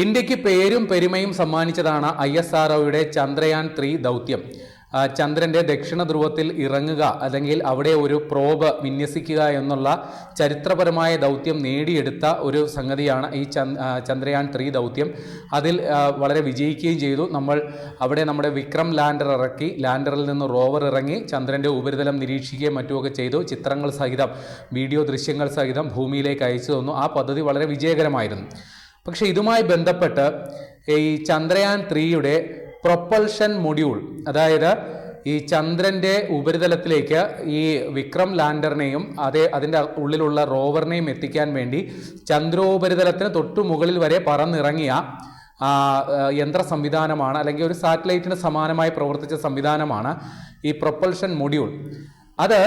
ഇന്ത്യയ്ക്ക് പേരും പെരുമയും സമ്മാനിച്ചതാണ് ഐ എസ് ആർ ഒയുടെ ചന്ദ്രയാൻ ത്രീ ദൗത്യം. ചന്ദ്രന്റെ ദക്ഷിണ ധ്രുവത്തിൽ ഇറങ്ങുക അല്ലെങ്കിൽ അവിടെ ഒരു പ്രോബ് വിന്യസിക്കുക എന്നുള്ള ചരിത്രപരമായ ദൗത്യം നേടിയെടുത്ത ഒരു സംഗതിയാണ് ഈ ചന്ദ്രയാൻ ത്രീ ദൗത്യം. അതിൽ വളരെ വിജയിക്കുകയും ചെയ്തു. നമ്മൾ അവിടെ നമ്മുടെ വിക്രം ലാൻഡർ ഇറക്കി ലാൻഡറിൽ നിന്ന് റോവർ ഇറങ്ങി ചന്ദ്രന്റെ ഉപരിതലം നിരീക്ഷിക്കുകയും മറ്റുമൊക്കെ ചെയ്തു. ചിത്രങ്ങൾ സഹിതം വീഡിയോ ദൃശ്യങ്ങൾ സഹിതം ഭൂമിയിലേക്ക് അയച്ചു തന്നു. ആ പദ്ധതി വളരെ വിജയകരമായിരുന്നു. പക്ഷേ ഇതുമായി ബന്ധപ്പെട്ട് ഈ ചന്ദ്രയാൻ ത്രീയുടെ പ്രൊപ്പൽഷൻ മൊഡ്യൂൾ അതായത് ഈ ചന്ദ്രന്റെ ഉപരിതലത്തിലേക്ക് ഈ വിക്രം ലാൻഡറിനെയും അതേ അതിന്റെ ഉള്ളിലുള്ള റോവറിനെയും എത്തിക്കാൻ വേണ്ടി ചന്ദ്രോപരിതലത്തിന് തൊട്ടു മുകളിൽ വരെ പറന്നിറങ്ങിയ യന്ത്ര സംവിധാനമാണ് അല്ലെങ്കിൽ ഒരു സാറ്റലൈറ്റിന് സമാനമായി പ്രവർത്തിച്ച സംവിധാനമാണ് ഈ പ്രൊപ്പൽഷൻ മൊഡ്യൂൾ. അത്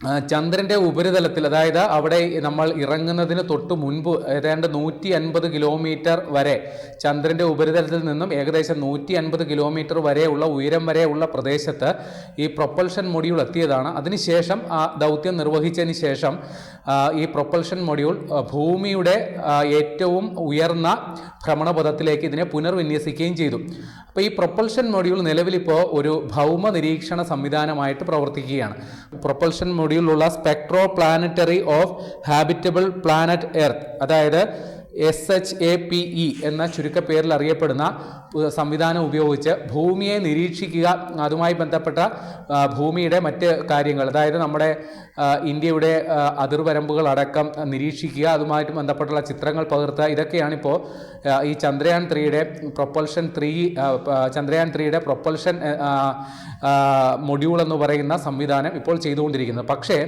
ആ, ചന്ദ്രന്റെ ഉപരിതലത്തിൽ അതായത് അവിടെ നമ്മൾ ഇറങ്ങുന്നതിന് തൊട്ട് മുൻപ് ഏതാണ്ട് നൂറ്റി അൻപത് കിലോമീറ്റർ വരെ ചന്ദ്രന്റെ ഉപരിതലത്തിൽ നിന്നും ഏകദേശം നൂറ്റി അൻപത് കിലോമീറ്റർ വരെയുള്ള ഉയരം വരെയുള്ള പ്രദേശത്ത് ഈ പ്രൊപ്പൽഷൻ മൊഡ്യൂൾ എത്തിയതാണ്. അതിനുശേഷം ആ ദൗത്യം നിർവഹിച്ചതിന് ശേഷം ഈ പ്രൊപ്പൽഷൻ മൊഡ്യൂൾ ഭൂമിയുടെ ഏറ്റവും ഉയർന്ന ഭ്രമണപഥത്തിലേക്ക് ഇതിനെ പുനർവിന്യസിക്കുകയും ചെയ്തു. അപ്പോൾ ഈ പ്രൊപ്പൽഷൻ മൊഡ്യൂൾ നിലവിലിപ്പോൾ ഒരു ഭൗമ നിരീക്ഷണ സംവിധാനമായിട്ട് പ്രവർത്തിക്കുകയാണ്. Propulsion മൊഡ്യൂളിലുള്ള spectro planetary of habitable planet earth അതായത് S H A P E എന്ന ചുരുക്കപ്പേരിൽ അറിയപ്പെടുന്ന സംവിധാനം ഉപയോഗിച്ച് ഭൂമിയെ നിരീക്ഷിക്കുക അതുമായി ബന്ധപ്പെട്ട ഭൂമിയുടെ മറ്റ് കാര്യങ്ങൾ അതായത് നമ്മുടെ ഇന്ത്യയുടെ അതിർവരമ്പുകൾ അടക്കം നിരീക്ഷിക്കുക അതുമായിട്ട് ബന്ധപ്പെട്ടുള്ള ചിത്രങ്ങൾ പകർത്തുക ഇതൊക്കെയാണിപ്പോൾ ഈ ചന്ദ്രയാൻ ത്രീയുടെ പ്രൊപ്പൽഷൻ ത്രീ ചന്ദ്രയാൻ ത്രീയുടെ പ്രൊപ്പൽഷൻ മൊഡ്യൂൾ എന്ന് പറയുന്ന സംവിധാനം ഇപ്പോൾ ചെയ്തുകൊണ്ടിരിക്കുന്നത് പക്ഷേ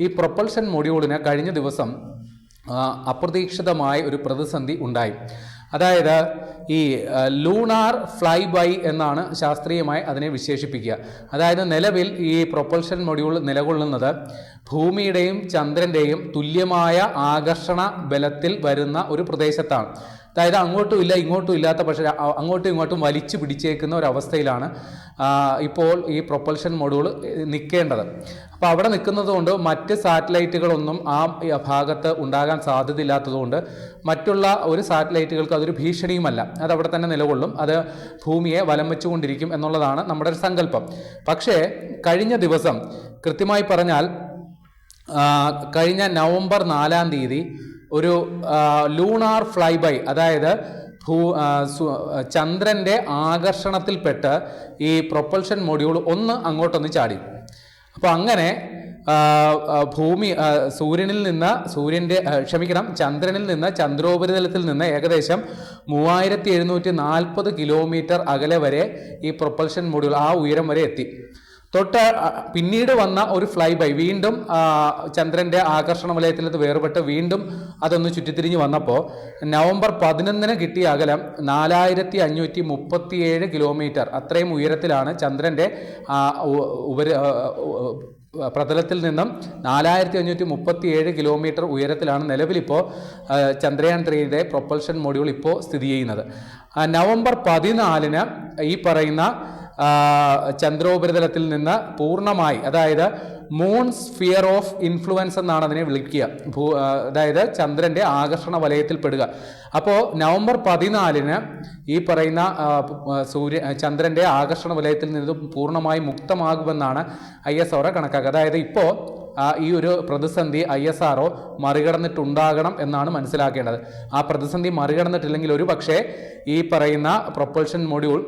ഈ പ്രൊപ്പൽഷൻ മൊഡ്യൂളിന് കഴിഞ്ഞ ദിവസം അപ്രതീക്ഷിതമായ ഒരു പ്രതിസന്ധി ഉണ്ടായി. അതായത് ഈ ലൂണാർ ഫ്ലൈ ബൈ എന്നാണ് ശാസ്ത്രീയമായി അതിനെ വിശേഷിപ്പിക്കുക. അതായത് നിലവിൽ ഈ പ്രൊപ്പൽഷൻ മൊഡ്യൂൾ നിലകൊള്ളുന്നത് ഭൂമിയുടെയും ചന്ദ്രന്റെയും തുല്യമായ ആകർഷണ ബലത്തിൽ വരുന്ന ഒരു പ്രദേശത്താണ്. അതായത് അങ്ങോട്ടും ഇല്ല ഇങ്ങോട്ടും ഇല്ലാത്ത പക്ഷേ അങ്ങോട്ടും ഇങ്ങോട്ടും വലിച്ചു പിടിച്ചേക്കുന്ന ഒരവസ്ഥയിലാണ് ഇപ്പോൾ ഈ പ്രൊപ്പൽഷൻ മൊഡ്യൂൾ നിൽക്കേണ്ടത്. അപ്പോൾ അവിടെ നിൽക്കുന്നത് കൊണ്ട് മറ്റ് സാറ്റലൈറ്റുകളൊന്നും ആ ഭാഗത്ത് ഉണ്ടാകാൻ സാധ്യതയില്ലാത്തതുകൊണ്ട് മറ്റുള്ള ഒരു സാറ്റലൈറ്റുകൾക്ക് അതൊരു ഭീഷണിയുമല്ല. അത് അവിടെ തന്നെ നിലകൊള്ളും. അത് ഭൂമിയെ വലം വെച്ചുകൊണ്ടിരിക്കും എന്നുള്ളതാണ് നമ്മുടെ ഒരു സങ്കല്പം. പക്ഷേ കഴിഞ്ഞ ദിവസം കൃത്യമായി പറഞ്ഞാൽ കഴിഞ്ഞ നവംബർ നാലാം തീയതി ഒരു ലൂണാർ ഫ്ലൈ ബൈ അതായത് ഭൂ ചന്ദ്രന്റെ ആകർഷണത്തിൽപ്പെട്ട് ഈ പ്രൊപ്പൽഷൻ മൊഡ്യൂൾ ഒന്ന് അങ്ങോട്ടൊന്ന് ചാടി. അപ്പോൾ അങ്ങനെ ഭൂമി സൂര്യനിൽ നിന്ന് സൂര്യന്റെ ക്ഷമിക്കണം ചന്ദ്രനിൽ നിന്ന് ചന്ദ്രോപരിതലത്തിൽ നിന്ന് ഏകദേശം മൂവായിരത്തി എഴുന്നൂറ്റി നാൽപ്പത് കിലോമീറ്റർ അകലെ വരെ ഈ പ്രൊപ്പൽഷൻ മൊഡ്യൂൾ ആ ഉയരം വരെ എത്തി. തൊട്ട് പിന്നീട് വന്ന ഒരു ഫ്ലൈ ബൈ വീണ്ടും ചന്ദ്രന്റെ ആകർഷണ വലയത്തിൽ നിന്ന് വേർപെട്ട് വീണ്ടും അതൊന്ന് ചുറ്റിത്തിരിഞ്ഞ് വന്നപ്പോൾ നവംബർ പതിനൊന്നിന് കിട്ടിയ അകലം നാലായിരത്തി അഞ്ഞൂറ്റി മുപ്പത്തിയേഴ് കിലോമീറ്റർ. അത്രയും ഉയരത്തിലാണ് ചന്ദ്രന്റെ ഉപരി പ്രതലത്തിൽ നിന്നും നാലായിരത്തി അഞ്ഞൂറ്റി മുപ്പത്തി ഏഴ് കിലോമീറ്റർ ഉയരത്തിലാണ് നിലവിലിപ്പോൾ ചന്ദ്രയാൻ ത്രീയുടെ പ്രൊപ്പൽഷൻ മോഡ്യൂൾ ഇപ്പോൾ സ്ഥിതി ചെയ്യുന്നത്. നവംബർ പതിനാലിന് ഈ പറയുന്ന ചന്ദ്രോപരിതലത്തിൽ നിന്ന് പൂർണമായി അതായത് മൂൺ സ്ഫിയർ ഓഫ് ഇൻഫ്ലുവൻസ് എന്നാണ് അതിനെ വിളിക്കുക. ഭൂ അതായത് ചന്ദ്രന്റെ ആകർഷണ വലയത്തിൽ പെടുക. അപ്പോൾ നവംബർ പതിനാലിന് ഈ പറയുന്ന സൂര്യ ചന്ദ്രന്റെ ആകർഷണ വലയത്തിൽ നിന്ന് പൂർണമായി മുക്തമാകുമെന്നാണ് ഐ എസ് ആർ കണക്കാക്കുക. അതായത് ഇപ്പോൾ ഈ ഒരു പ്രതിസന്ധി ഐ എസ് ആർ ഒ മറികടന്നിട്ടുണ്ടാകണം എന്നാണ് മനസ്സിലാക്കേണ്ടത്. ആ പ്രതിസന്ധി മറികടന്നിട്ടില്ലെങ്കിൽ ഒരു പക്ഷേ ഈ പറയുന്ന പ്രൊപ്പൽഷൻ മൊഡ്യൂൾ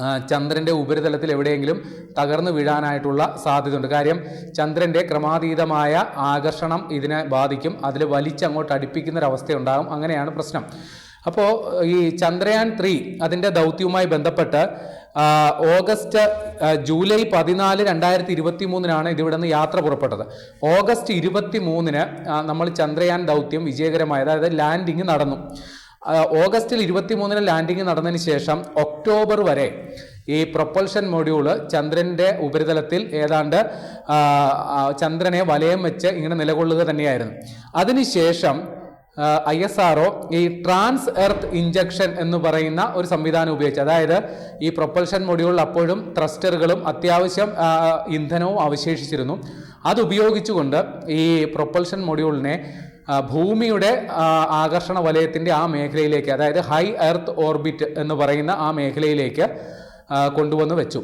ആ, ചന്ദ്രന്റെ ഉപരിതലത്തിൽ എവിടെയെങ്കിലും തകർന്നു വീഴാനായിട്ടുള്ള സാധ്യതയുണ്ട്. കാര്യം ചന്ദ്രന്റെ ക്രമാതീതമായ ആകർഷണം ഇതിനെ ബാധിക്കും. അതിൽ വലിച്ചങ്ങോട്ട് അടുപ്പിക്കുന്നൊരവസ്ഥയുണ്ടാകും. അങ്ങനെയാണ് പ്രശ്നം. അപ്പോൾ ഈ ചന്ദ്രയാൻ ത്രീ അതിന്റെ ദൗത്യവുമായി ബന്ധപ്പെട്ട് ഓഗസ്റ്റ് ജൂലൈ പതിനാല് രണ്ടായിരത്തി ഇരുപത്തി മൂന്നിനാണ് ഇതിവിടെ നിന്ന് യാത്ര പുറപ്പെട്ടത്. ഓഗസ്റ്റ് ഇരുപത്തി മൂന്നിന് നമ്മൾ ചന്ദ്രയാൻ ദൗത്യം വിജയകരമായി അതായത് ലാൻഡിങ് നടന്നു. ഓഗസ്റ്റിൽ ഇരുപത്തിമൂന്നിന് ലാൻഡിംഗ് നടന്നതിന് ശേഷം ഒക്ടോബർ വരെ ഈ പ്രൊപ്പൽഷൻ മൊഡ്യൂൾ ചന്ദ്രന്റെ ഉപരിതലത്തിൽ ഏതാണ്ട് ചന്ദ്രനെ വലയം വെച്ച് ഇങ്ങനെ നിലകൊള്ളുക തന്നെയായിരുന്നു. അതിനുശേഷം ഐ എസ് ആർ ഈ ട്രാൻസ് എർത്ത് ഇഞ്ചക്ഷൻ എന്ന് പറയുന്ന ഒരു സംവിധാനം ഉപയോഗിച്ചു അതായത് ഈ പ്രൊപ്പൽഷൻ മൊഡ്യൂളിൽ അപ്പോഴും ത്രസ്റ്ററുകളും അത്യാവശ്യം ഇന്ധനവും അവശേഷിച്ചിരുന്നു. അത് ഉപയോഗിച്ചുകൊണ്ട് ഈ പ്രൊപ്പൽഷൻ മൊഡ്യൂളിനെ ഭൂമിയുടെ ആകർഷണ വലയത്തിന്റെ ആ മേഖലയിലേക്ക് അതായത് ഹൈ എർത്ത് ഓർബിറ്റ് എന്ന് പറയുന്ന ആ മേഖലയിലേക്ക് കൊണ്ടുവന്ന് വെച്ചു.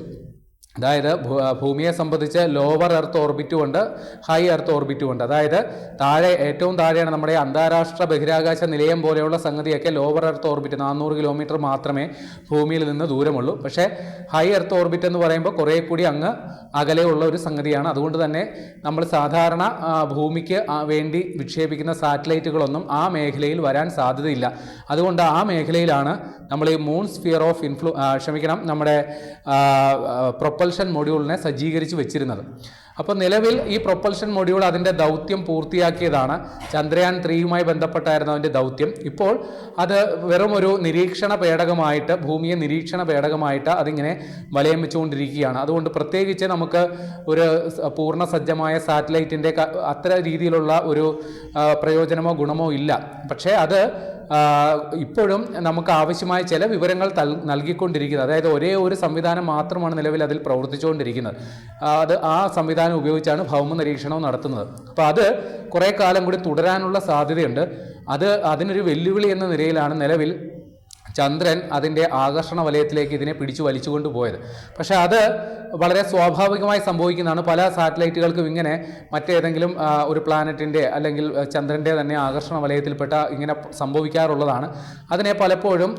അതായത് ഭൂമിയെ സംബന്ധിച്ച് ലോവർ എർത്ത് ഓർബിറ്റും ഉണ്ട് ഹൈ എർത്ത് ഓർബിറ്റും ഉണ്ട് അതായത് താഴെ ഏറ്റവും താഴെയാണ് നമ്മുടെ അന്താരാഷ്ട്ര ബഹിരാകാശ നിലയം പോലെയുള്ള സംഗതിയൊക്കെ ലോവർ എർത്ത് ഓർബിറ്റ് നാനൂറ് കിലോമീറ്റർ മാത്രമേ ഭൂമിയിൽ നിന്ന് ദൂരമുള്ളൂ. പക്ഷേ ഹൈ എർത്ത് ഓർബിറ്റ് എന്ന് പറയുമ്പോൾ കുറേ കൂടി അങ്ങ് അകലെയുള്ള ഒരു സംഗതിയാണ്. അതുകൊണ്ട് തന്നെ നമ്മൾ സാധാരണ ഭൂമിക്ക് വേണ്ടി വിക്ഷേപിക്കുന്ന സാറ്റലൈറ്റുകളൊന്നും ആ മേഖലയിൽ വരാൻ സാധ്യതയില്ല. അതുകൊണ്ട് ആ മേഖലയിലാണ് നമ്മൾ ഈ മൂൺ സ്ഫിയർ ഓഫ് ഇൻഫ്ലു ക്ഷമിക്കണം നമ്മുടെ പ്രൊപ്പൽഷൻ മൊഡ്യൂളിനെ സജ്ജീകരിച്ച് വെച്ചിരുന്നത്. അപ്പോൾ നിലവിൽ ഈ പ്രൊപ്പൽഷൻ മൊഡ്യൂൾ അതിന്റെ ദൗത്യം പൂർത്തിയാക്കിയതാണ്. ചന്ദ്രയാൻ ത്രീയുമായി ബന്ധപ്പെട്ടായിരുന്നു അതിന്റെ ദൗത്യം. ഇപ്പോൾ അത് വെറും ഒരു നിരീക്ഷണ പേടകമായിട്ട് ഭൂമിയെ നിരീക്ഷണ പേടകമായിട്ട് അതിങ്ങനെ വലയം വെച്ചുകൊണ്ടിരിക്കുകയാണ് അതുകൊണ്ട് പ്രത്യേകിച്ച് നമുക്ക് ഒരു സ- പൂർണ സജ്ജമായ സാറ്റലൈറ്റിന്റെ അത്ര രീതിയിലുള്ള ഒരു പ്രയോജനമോ ഗുണമോ ഇല്ല. പക്ഷേ അത് ഇപ്പോഴും നമുക്ക് ആവശ്യമായ ചില വിവരങ്ങൾ നൽകിക്കൊണ്ടിരിക്കുന്നത്. അതായത് ഒരേ ഒരു സംവിധാനം മാത്രമാണ് നിലവിൽ അതിൽ പ്രവർത്തിച്ചുകൊണ്ടിരിക്കുന്നത്. അത് ആ സംവിധാനം ഉപയോഗിച്ചാണ് ഭൗമ നിരീക്ഷണവും നടത്തുന്നത്. അപ്പോൾ അത് കുറേ കാലം കൂടി തുടരാനുള്ള സാധ്യതയുണ്ട്. അത് അതിനൊരു വെല്ലുവിളി എന്ന നിലയിലാണ് നിലവിൽ ചന്ദ്രൻ അതിന്റെ ആകർഷണ വലയത്തിലേക്ക് ഇതിനെ പിടിച്ചു വലിച്ചുകൊണ്ട് പോയത്. പക്ഷേ അത് വളരെ സ്വാഭാവികമായി സംഭവിക്കുന്നതാണ്. പല സാറ്റലൈറ്റുകൾക്കും ഇങ്ങനെ മറ്റേതെങ്കിലും ഒരു പ്ലാനറ്റിന്റെ അല്ലെങ്കിൽ ചന്ദ്രന്റെ തന്നെ ആകർഷണ വലയത്തിൽപ്പെട്ട ഇങ്ങനെ സംഭവിക്കാറുള്ളതാണ്. അതിനെ പലപ്പോഴും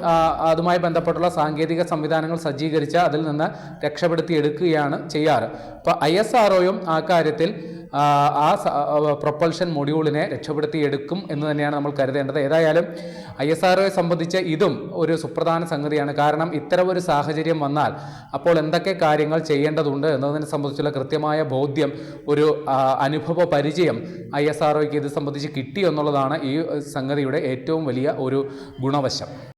അതുമായി ബന്ധപ്പെട്ടുള്ള സാങ്കേതിക സംവിധാനങ്ങൾ സജ്ജീകരിച്ച് അതിൽ നിന്ന് രക്ഷപ്പെടുത്തി എടുക്കുകയാണ് ചെയ്യാറ്. അപ്പോൾ ഐ എസ് ആർ ആ കാര്യത്തിൽ ആ, പ്രൊപ്പൽഷൻ മൊഡ്യൂളിനെ രക്ഷപ്പെടുത്തി എടുക്കും എന്ന് തന്നെയാണ് നമ്മൾ കരുതേണ്ടത്. ഏതായാലും ഐ എസ് ആർ സംബന്ധിച്ച് ഇതും ഒരു സുപ്രധാന സംഗതിയാണ്. കാരണം ഇത്തരം ഒരു സാഹചര്യം വന്നാൽ അപ്പോൾ എന്തൊക്കെ കാര്യങ്ങൾ ചെയ്യേണ്ടതുണ്ട് എന്നതിനെ സംബന്ധിച്ചുള്ള കൃത്യമായ ബോധ്യം ഒരു അനുഭവ പരിചയം ഐ എസ് ആർ ഇത് സംബന്ധിച്ച് കിട്ടി എന്നുള്ളതാണ് ഈ സംഗതിയുടെ ഏറ്റവും വലിയ ഒരു ഗുണവശം.